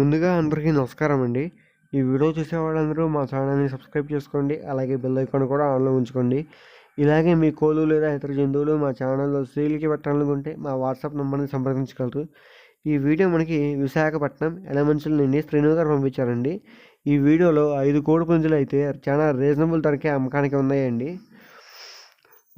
ముందుగా అందరికీ నమస్కారం అండి. ఈ వీడియో చూసే వాళ్ళందరూ మా ఛానల్ని సబ్స్క్రైబ్ చేసుకోండి. అలాగే బెల్ ఐకాన్ కూడా ఆన్లో ఉంచుకోండి. ఇలాగే మీ కోళ్ళు లేదా ఇతర జంతువులు మా ఛానల్లో సేల్కి పెట్టాలనుకుంటే మా వాట్సాప్ నెంబర్ని సంప్రదించగలరు. ఈ వీడియో మనకి విశాఖపట్నం ఎలమంచుల నుండి శ్రీను గారు పంపించారండి. ఈ వీడియోలో ఐదు కోడి పుంజులు అయితే చాలా రీజనబుల్ ధరకే అమ్మకానికి ఉన్నాయండి.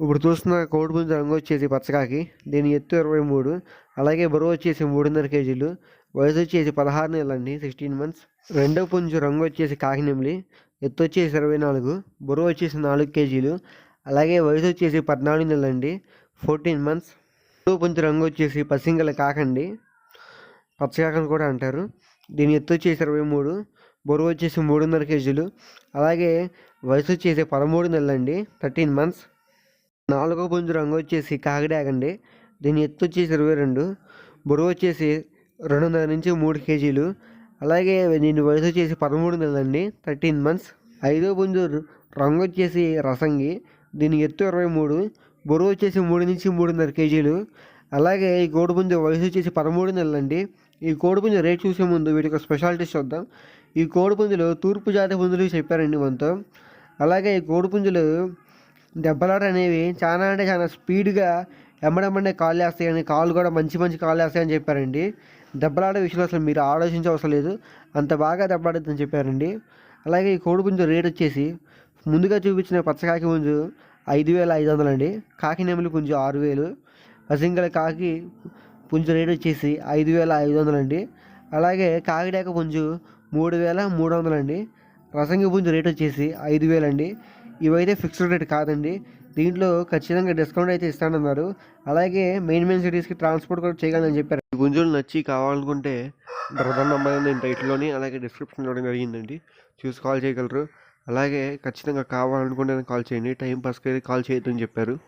ఇప్పుడు చూస్తున్న కోడి పుంజు రంగు వచ్చేసి పచ్చకాకి. దీని ఎత్తు ఇరవై మూడు. అలాగే బరువు వచ్చేసి మూడున్నర కేజీలు. వయసు వచ్చేసి పదహారు నెలలండి సిక్స్టీన్ మంత్స్. రెండో పుంజు రంగు వచ్చేసి కాకినెమిలి ఎత్తు వచ్చేసి ఇరవై నాలుగు. బరువు వచ్చేసి నాలుగు కేజీలు. అలాగే వయసు వచ్చేసి పద్నాలుగు నెలలండి ఫోర్టీన్ మంత్స్. రెండో పుంజు రంగు వచ్చేసి పసింగల కాకండి. పచ్చకాకని కూడా అంటారు. దీని ఎత్తు వచ్చేసి ఇరవై మూడు. బరువు వచ్చేసి మూడున్నర కేజీలు. అలాగే వయసు వచ్చేసి పదమూడు నెలలండి థర్టీన్ మంత్స్. నాలుగో పుంజు రంగు వచ్చేసి కాకిడాగండి దీని ఎత్తు వచ్చేసి ఇరవై రెండు బరువు వచ్చేసి రెండున్నర నుంచి మూడు కేజీలు. అలాగే దీని వయసు వచ్చేసి పదమూడు నెలలండి థర్టీన్ మంత్స్. ఐదో పుంజు రంగు వచ్చేసి రసంగి దీని ఎత్తు ఇరవై మూడు బరువు వచ్చేసి మూడు నుంచి మూడున్నర కేజీలు. అలాగే ఈ కోడిపుంజు వయసు వచ్చేసి పదమూడు నెలలండి. ఈ కోడిపుంజు రేట్ చూసే ముందు వీటికి స్పెషాలిటీస్ చూద్దాం. ఈ కోడిపుంజులు తూర్పు జాతి పుంజులు చెప్పారండి మనతో. అలాగే ఈ కోడిపుంజులు దెబ్బలాట అనేవి చాలా అంటే చాలా స్పీడ్గా ఎమ్మడెమ్మడే కాల్ వేస్తాయని కాళ్ళు కూడా మంచి మంచి కాల్ వేస్తాయని చెప్పారండి. దెబ్బలాట విషయంలో అసలు మీరు ఆలోచించవసరం లేదు. అంత బాగా దెబ్బలాడుతుందని చెప్పారండి. అలాగే ఈ కోడి పుంజు రేట్ వచ్చేసి ముందుగా చూపించిన పచ్చకాకి పుంజు ఐదు వేల ఐదు వందలు అండి. కాకి నెమలి పుంజు ఆరు వేలు. పసింగల కాకి పుంజు రేట్ వచ్చేసి ఐదు వేల ఐదు వందలు అండి. అలాగే కాకిడాక పుంజు మూడు వేల మూడు వందలు అండి. రసంగి పుంజు రేట్ వచ్చేసి ఐదు వేలండి ఇవైతే ఫిక్స్డ్ రేట్ కాదండి. దీంట్లో ఖచ్చితంగా డిస్కౌంట్ అయితే ఇస్తానన్నారు. అలాగే మెయిన్ మెయిన్ సిటీస్కి ట్రాన్స్పోర్ట్ కూడా చేయగలని చెప్పారు. ఈ నచ్చి కావాలనుకుంటే బ్రదర్ నెంబర్ నేను టైటిల్లోని అలాగే డిస్క్రిప్షన్లో జరిగిందండి. చూసి కాల్ చేయగలరు. అలాగే ఖచ్చితంగా కావాలనుకుంటే కాల్ చేయండి. టైం పాస్కి కాల్ చేయొద్దని చెప్పారు.